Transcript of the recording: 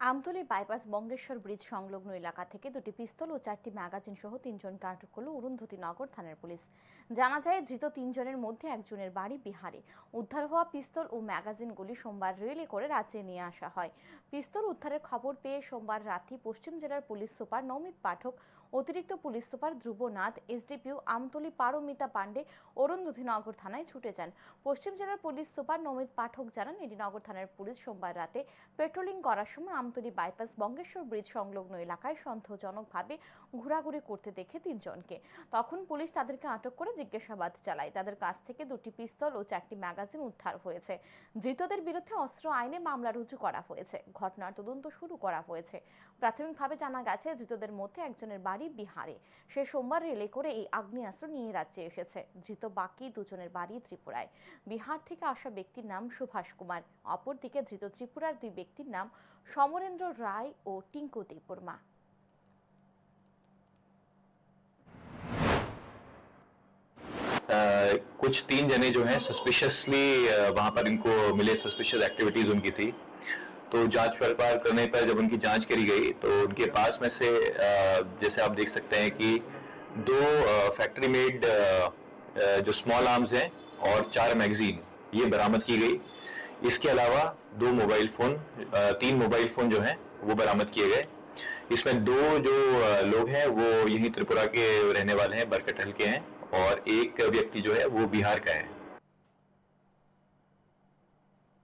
Amtali bypass Bangeshwar bridge সংলগ্ন এলাকা থেকে দুটি পিস্তল ও চারটি ম্যাগাজিন সহ তিনজনকে আটক করল অরুন্ধতী নগর থানার পুলিশ। জানা যায়, ধৃত তিনজনের মধ্যে একজনের বাড়ি বিহারে। উদ্ধার হওয়া পিস্তল ও ম্যাগাজিনগুলি সোমবার রেলে করে রাজ্যে নিয়ে আসা হয়। পিস্তল উদ্ধারের খবর পেয়ে সোমবার রাতে পশ্চিম জেলার পুলিশ সুপার নমিত পাঠক, অতিরিক্ত police super Dhrubanath, SDPO Amtali Paramita Pandey Arundhati Nagar থানায় ছুটে যান। পশ্চিম জেলার পুলিশ সুপার নমিত পাঠক জানান, এটি নগর থানার পুলিশ সোমবার রাতে পেট্রোলিং করার সময় আমতলী বাইপাস বঙ্গেশ্বর ব্রিজ সংলগ্ন এলাকায় সন্দেহজনকভাবে ঘোরাঘুরি করতে দেখে তিনজনকে। তখন পুলিশ তাদেরকে আটক করে জিজ্ঞাসাবাদ চালায়। তাদের কাছ থেকে দুটি পিস্তল ও চারটি ম্যাগাজিন উদ্ধার হয়েছে। ধৃতদের বিরুদ্ধে অস্ত্র আইনে মামলা রুজু করা হয়েছে। ঘটনার তদন্ত শুরু করা হয়েছে। প্রাথমিকভাবে জানা গেছে, ধৃতদের মধ্যে একজনের বাড়ি বিহারে। সে সোমবার রেলে করে এই আগ্নেয়াস্ত্র নিয়ে রাজ্যে এসেছে। ধৃত বাকি দুজনের বাড়ি ত্রিপুরায়। বিহার থেকে আসা ব্যক্তির নাম সুভাষ কুমার। অপরদিকে ধৃত ত্রিপুরার দুই ব্যক্তির নাম সমরেন্দ্র রায় ও টিঙ্কু দেববর্মা अ, कुछ तीन जने जो हैं सस्पिशियसली वहां पर इनको मिले सस्पिशियस एक्टिविटीज उनकी थी तो जांच पड़ताल करने पर जब उनकी जांच करी गई तो उनके पास में से अ, जैसे आप देख सकते हैं कि दो फैक्ट्री मेड जो स्मॉल आर्म्स हैं और चार मैगजीन ये बरामद की गई इसके अलावा दो मोबाइल फ़ोन तीन मोबाइल फ़ोन जो हैं, वो बरामद किए गए। इसमें दो जो लोग हैं, वो यही त्रिपुरा के रहने वाले हैं बरकटहल के हैं, और एक व्यक्ति जो है, वो बिहार का है।